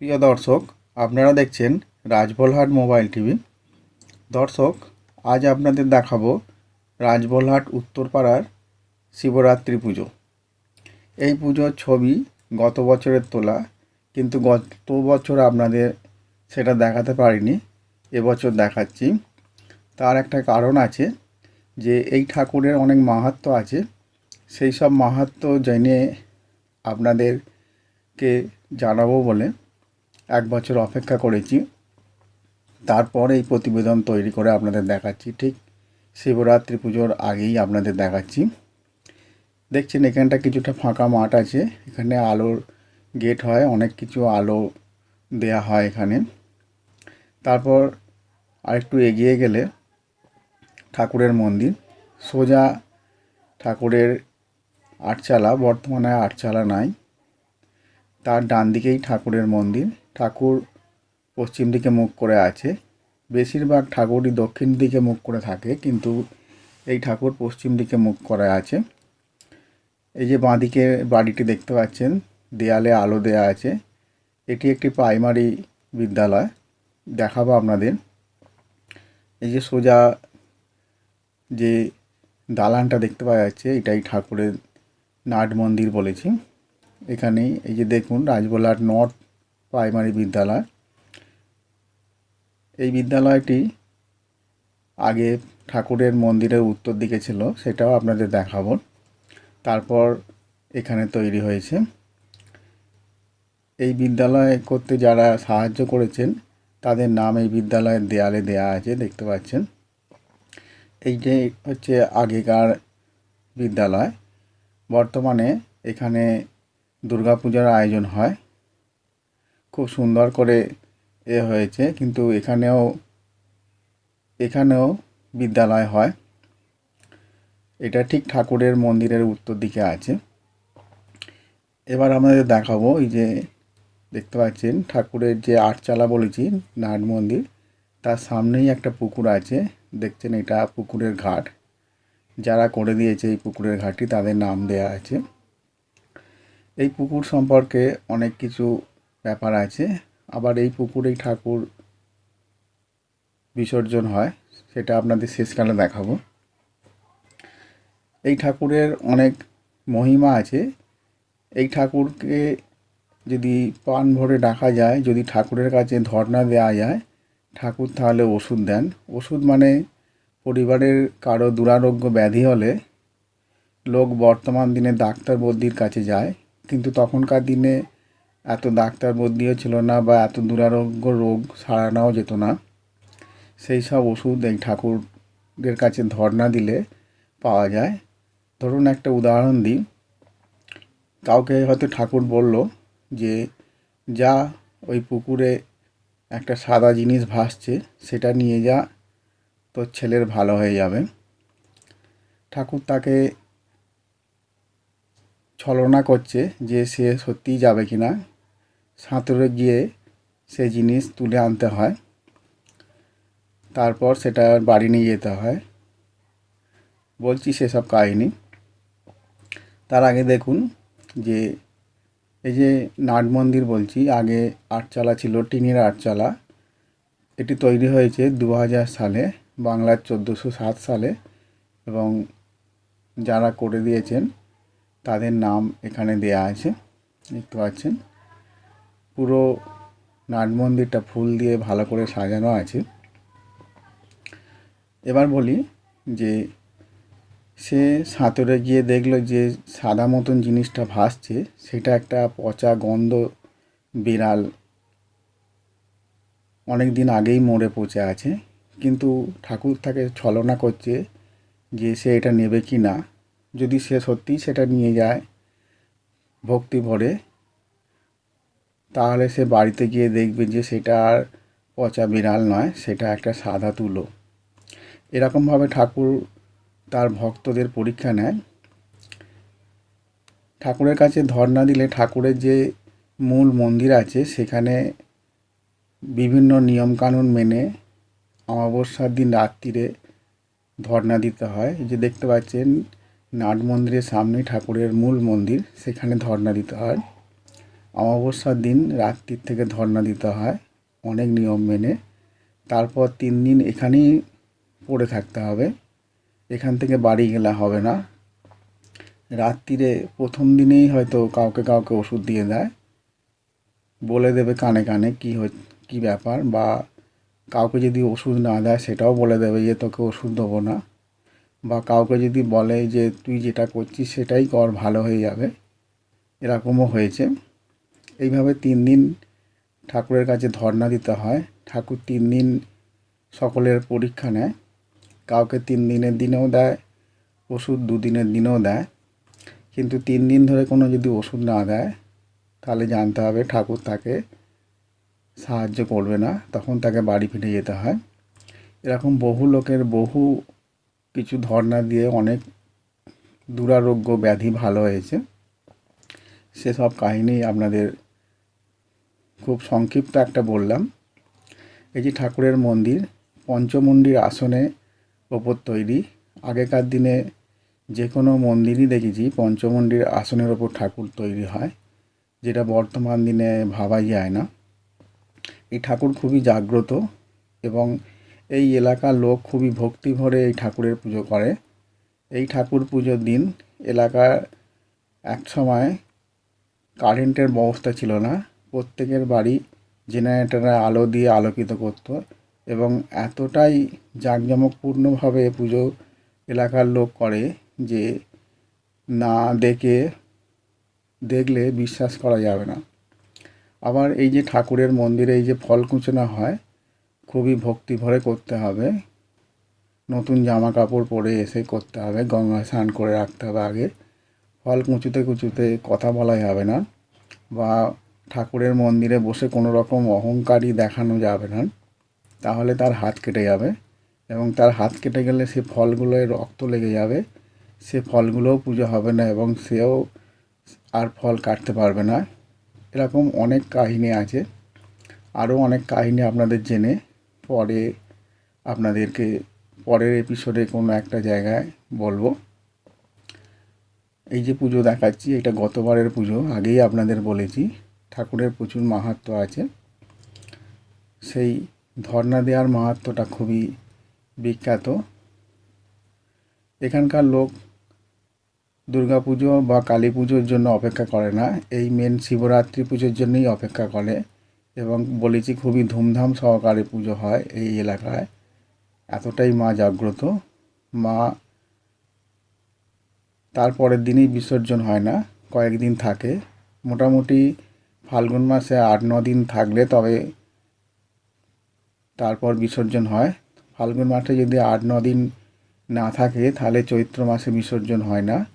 প্রিয় দর্শক, আপনারা দেখছেন রাজবলহাট মোবাইল টিভি। দর্শক, আজ আপনাদের দেখাবো রাজবলহাট উত্তরপাড়ার শিবরাত্রি পুজো। এই পুজোর ছবি গত বছরের তোলা, কিন্তু গত বছর আপনাদের সেটা দেখাতে পারিনি, এবছর দেখাচ্ছি। তার একটা কারণ আছে যে, এই ঠাকুরের অনেক মাহাত্ম্য আছে। সেই সব মাহাত্ম্য জেনে আপনাদেরকে জানাব বলে এক বছর অপেক্ষা করেছি। তারপর এই প্রতিবেদন তৈরি করে আপনাদের দেখাচ্ছি। ঠিক শিবরাত্রি পুজোর আগেই আপনাদের দেখাচ্ছি। দেখছেন, এখানটা কিছুটা ফাঁকা মাঠ আছে। এখানে আলোর গেট হয়, অনেক কিছু আলো দেয়া হয় এখানে। তারপর আরেকটু এগিয়ে গেলে ঠাকুরের মন্দির। সোজা ঠাকুরের আটচালা, বর্তমানে আটচালা নাই। তার ডান দিকেই ঠাকুরের মন্দির। ঠাকুর পশ্চিম দিকে মুখ করে আছে। বেশিরভাগ ঠাকুরই দক্ষিণ দিকে মুখ করে থাকে, কিন্তু এই ঠাকুর পশ্চিম দিকে মুখ করে আছে। এই যে বাঁদিকে বাড়িটি দেখতে পাচ্ছেন, দেয়ালে আলো দেয়া আছে। এটি একটি প্রাইমারি বিদ্যালয়, দেখাবো আপনাদের। এই যে সোজা যে দালানটা দেখতে পাওয়া যাচ্ছে, এটাই ঠাকুরের নাট মন্দির বলেছি। এখানেই এই যে দেখুন রাজবলার নর্থ প্রাইমারি বিদ্যালয়। এই বিদ্যালয়টি আগে ঠাকুরের মন্দিরের উত্তর দিকে ছিল, সেটাও আপনাদের দেখাবো। তারপর এখানে তৈরি হয়েছে। এই বিদ্যালয় করতে যারা সাহায্য করেছেন, তাদের নাম এই বিদ্যালয়ের দেয়ালে দেয়া আছে, দেখতে পাচ্ছেন। এই যে হচ্ছে আগেকার বিদ্যালয়, বর্তমানে এখানে দুর্গাপূজার আয়োজন হয়। খুব সুন্দর করে এ হয়েছে, কিন্তু এখানেও এখানেও বিদ্যালয় হয়। এটা ঠিক ঠাকুরের মন্দিরের উত্তর দিকে আছে। এবার আমাদের দেখাবো, এই যে দেখতে পাচ্ছেন, ঠাকুরের যে আটচালা বলেছি, নাট মন্দির, তার সামনেই একটা পুকুর আছে। দেখছেন এটা পুকুরের ঘাট। যারা করে দিয়েছে এই পুকুরের ঘাটটি, তাদের নাম দেয়া আছে। এই পুকুর সম্পর্কে অনেক কিছু ব্যাপার আছে। আবার এই পুকুরেই ঠাকুর বিসর্জন হয়, সেটা আপনাদের শেষকালে দেখাবো। এই ঠাকুরের অনেক মহিমা আছে। এই ঠাকুরকে যদি প্রাণ ভরে ডাকা যায়, যদি ঠাকুরের কাছে ধর্ণা দেওয়া যায়, ঠাকুর তাহলে ওষুধ দেন। ওষুধ মানে পরিবারের কারও দুরারোগ্য ব্যাধি হলে লোক বর্তমান দিনে ডাক্তার বদ্যির কাছে যায়, কিন্তু তখনকার দিনে এত ডাক্তার বদলিও ছিল না বা এত দুরারোগ্য রোগ সারানোও যেত না। সেই সব ওষুধ এই ঠাকুরের কাছে ধর্ণা দিলে পাওয়া যায়। ধরুন একটা উদাহরণ দিই। কাউকে হয়তো ঠাকুর বলল যে, যা ওই পুকুরে একটা সাদা জিনিস ভাসছে, সেটা নিয়ে যা, তোর ছেলের ভালো হয়ে যাবে। ঠাকুর তাকে ছলনা করছে যে সে সত্যিই যাবে কি না সাঁতরে গিয়ে সে জিনিস তুলে আনতে হয়। তারপর সেটা বাড়ি নিয়ে যেতে হয়। বলছি, সেসব কাহিনি। তার আগে দেখুন যে, এই যে নাট মন্দির বলছি, আগে আটচালা ছিল, টিনের আটচালা। এটি তৈরি হয়েছে দু হাজার সালে, বাংলার চোদ্দোশো সাত সালে। এবং যারা করে দিয়েছেন, তাদের নাম এখানে দেয়া আছে। দেখতে পাচ্ছেন? পুরো নাট মন্দিরটা ফুল দিয়ে ভালো করে সাজানো আছে। এবার বলি যে সে সাঁতরে গিয়ে দেখল যে সাদা মতন জিনিসটা ভাসছে, সেটা একটা পচা গন্ধ বিড়াল অনেক দিন আগেই মরে পচে আছে। কিন্তু ঠাকুর তাকে ছলনা করছে যে সে এটা নেবে কি না। যদি সে সত্যিই সেটা নিয়ে যায় ভক্তি ভরে তাহলে সে বাড়িতে গিয়ে দেখবে যে সেটা আর পচা বিড়াল নয়, সেটা একটা সাদা তুলো। এরকমভাবে ঠাকুর তার ভক্তদের পরীক্ষা নেয়। ঠাকুরের কাছে ধর্ণা দিলে ঠাকুরের যে মূল মন্দির আছে, সেখানে বিভিন্ন নিয়মকানুন মেনে অমাবস্যার দিন রাত্রিরে ধর্ণা দিতে হয়। যে দেখতে পাচ্ছেন, নাট মন্দিরের সামনেই ঠাকুরের মূল মন্দির, সেখানে ধর্ণা দিতে হয়। অমাবস্যার দিন রাত্রির থেকে ধর্ণা দিতে হয়, অনেক নিয়ম মেনে। তারপর তিন দিন এখানেই পড়ে থাকতে হবে। এখান থেকে বাড়ি গেলে হবে না। রাত্রিরে প্রথম দিনেই হয়তো কাউকে কাউকে ওষুধ দিয়ে দেয়। বলে দেবে কানে কানে কী কী ব্যাপার বা কাউকে যদি ওষুধ না দেয় সেটাও বলে দেবে যে তোকে ওষুধ দেবো না। বা কাউকে যদি বলে যে তুই যেটা করছিস সেটাই কর, ভালো হয়ে যাবে। এরকমও হয়েছে। এইভাবে তিন দিন ঠাকুরের কাছে ধর্ণা দিতে হয়। ঠাকুর তিন দিন সকলের পরীক্ষা নেয়। কাউকে তিন দিনের দিনেও দেয়, ওষুধ দুদিনের দিনেও দেয়। কিন্তু তিন দিন ধরে কোনো যদি ওষুধ না দেয়, তাহলে জানতে হবে ঠাকুর তাকে সাহায্য করবে না, তখন তাকে বাড়ি ফিরে যেতে হয়। এরকম বহু লোকের বহু কিছু ধর্ণা দিয়ে অনেক দুরারোগ্য ব্যাধি ভালো হয়েছে। সেসব কাহিনী আপনাদের খুব সংক্ষিপ্ত একটা বললাম। এই যে ঠাকুরের মন্দির পঞ্চমন্দির আসনে ওপর তৈরি। আগেকার দিনে যে কোনো মন্দিরই দেখেছি পঞ্চমন্দির আসনের ওপর ঠাকুর তৈরি হয়, যেটা বর্তমান দিনে ভাবাই যায় না। এই ঠাকুর খুবই জাগ্রত এবং এই এলাকার লোক খুবই ভক্তি ভরে এই ঠাকুরের পুজো করে। এই ঠাকুর পুজোর দিন এলাকার এক সময় কারেন্টের ব্যবস্থা ছিল না প্রত্যেকের বাড়ি জেনারেটারে আলো দিয়ে আলোকিত করতো এবং এতটাই জাঁকজমকপূর্ণভাবে পুজো এলাকার লোক করে যে না দেখে, দেখলে বিশ্বাস করা যাবে না। আবার এই যে ঠাকুরের মন্দিরে এই যে ফল কুচনা হয়, খুবই ভক্তি ভরে করতে হবে। নতুন জামা কাপড় পরে এসে করতে হবে গঙ্গা স্নান করে রাখতে হবে আগে। ফল কুচুতে কুচুতে কথা বলা যাবে না বা ঠাকুরের মন্দিরে বসে কোনো রকম অহংকারই দেখানো যাবে না। তাহলে তার হাত কেটে যাবে এবং তার হাত কেটে গেলে সে ফলগুলোয় রক্ত লেগে যাবে। সে ফলগুলোও পুজো হবে না এবং সেও আর ফল কাটতে পারবে না। এরকম অনেক কাহিনী আছে। আরও অনেক কাহিনী আপনাদের জেনে পরে আপনাদেরকে পরের এপিসোডে কোনো একটা জায়গায় বলব। এই যে পুজো দেখাচ্ছি, এটা গতবারের পুজো, আগেই আপনাদের বলেছি। ঠাকুরের প্রচুর মাহাত্ম্য আছে। সেই ধর্ণা দেওয়ার মাহাত্ম্যটা খুবই বিখ্যাত। এখানকার লোক দুর্গা পুজো বা কালী পুজোর জন্য অপেক্ষা করে না, এই মেন শিবরাত্রি পুজোর জন্যই অপেক্ষা করে এবং বলেছি খুবই ধুমধাম সহকারে পুজো হয় এই এলাকায়। এতটাই মা জাগ্রত। মা তারপরের দিনই বিসর্জন হয় না, কয়েকদিন থাকে। মোটামুটি ফাল্গুন মাসে আট, ন দিন থাকলে তবে তারপর বিসর্জন হয়। ফাল্গুন মাসে যদি আট, ন দিন না থাকে, তাহলে চৈত্র মাসে বিসর্জন হয় না।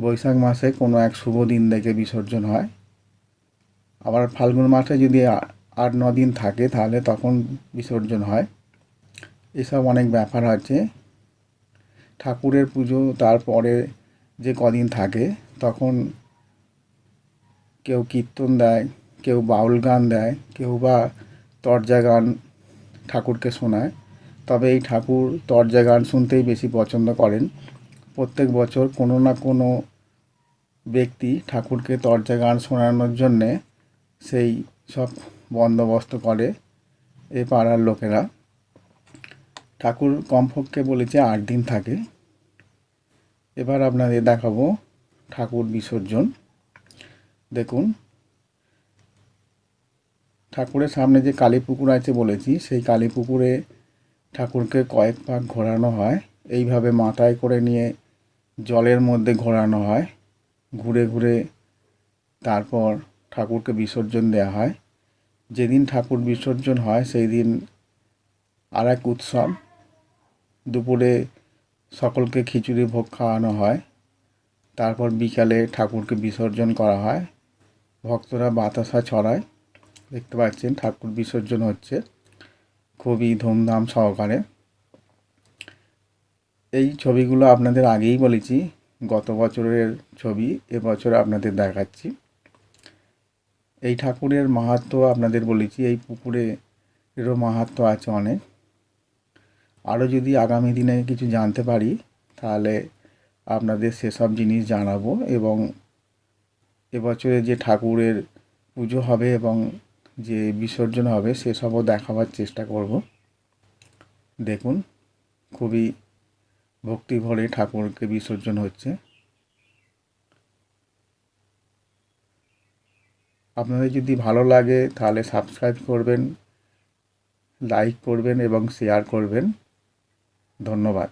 বৈশাখ মাসে কোনো এক শুভ দিন দেখে বিসর্জন হয়। আবার ফাল্গুন মাসে যদি আট, ন দিন থাকে, তাহলে তখন বিসর্জন হয়। এসব অনেক ব্যাপার আছে। ঠাকুরের পুজো তারপরে যে কদিন থাকে, তখন কেউ কীর্তন দেয়, কেউ বাউল গান দেয়, কেউ বা তরজা গান ঠাকুরকে শোনায়। তবে এই ঠাকুর তরজা গান শুনতেই বেশি পছন্দ করেন। প্রত্যেক বছর কোনো না কোনো ব্যক্তি ঠাকুরকে তরজা গান শোনানোর জন্যে সেই সব বন্দোবস্ত করে এ পাড়ার লোকেরা। ঠাকুর কমপক্ষে বলেছে আট দিন থাকে। এবার আপনাদের দেখাবো ঠাকুর বিসর্জন। দেখুন, ঠাকুরের সামনে যে কালী পুকুর আছে বলেছি, সেই কালী পুকুরে ঠাকুরকে কয়েক পাক ঘোরানো হয়। এইভাবে মাথায় করে নিয়ে জলের মধ্যে ঘোরানো হয়। ঘুরে ঘুরে তারপর ঠাকুরকে বিসর্জন দেওয়া হয়। যেদিন ঠাকুর বিসর্জন হয়, সেই দিন আর এক উৎসব। দুপুরে সকলকে খিচুড়ি ভোগ খাওয়ানো হয়। তারপর বিকালে ঠাকুরকে বিসর্জন করা হয়। ভক্তরা বাতাসা ছড়ায়। দেখতে পাচ্ছেন ঠাকুর বিসর্জন হচ্ছে। খুবই ধুমধাম সহকারে। এই ছবিগুলো আপনাদের আগেই বলেছি, গত বছরের ছবি, এবছর আপনাদের দেখাচ্ছি। এই ঠাকুরের মাহাত্ম আপনাদের বলেছি, এই পুকুরে এরও মাহাত্ম আছে অনেক। আরও যদি আগামী দিনে কিছু জানতে পারি, তাহলে আপনাদের সেসব জিনিস জানাব এবং এবছরে যে ঠাকুরের পুজো হবে এবং যে বিসর্জন হবে সেসবও দেখাবার চেষ্টা করব। দেখুন, খুবই ভক্তি ভরে ঠাকুরকে বিসর্জন হচ্ছে। আপনাদের যদি ভালো লাগে, তাহলে সাবস্ক্রাইব করবেন, লাইক করবেন এবং শেয়ার করবেন। ধন্যবাদ।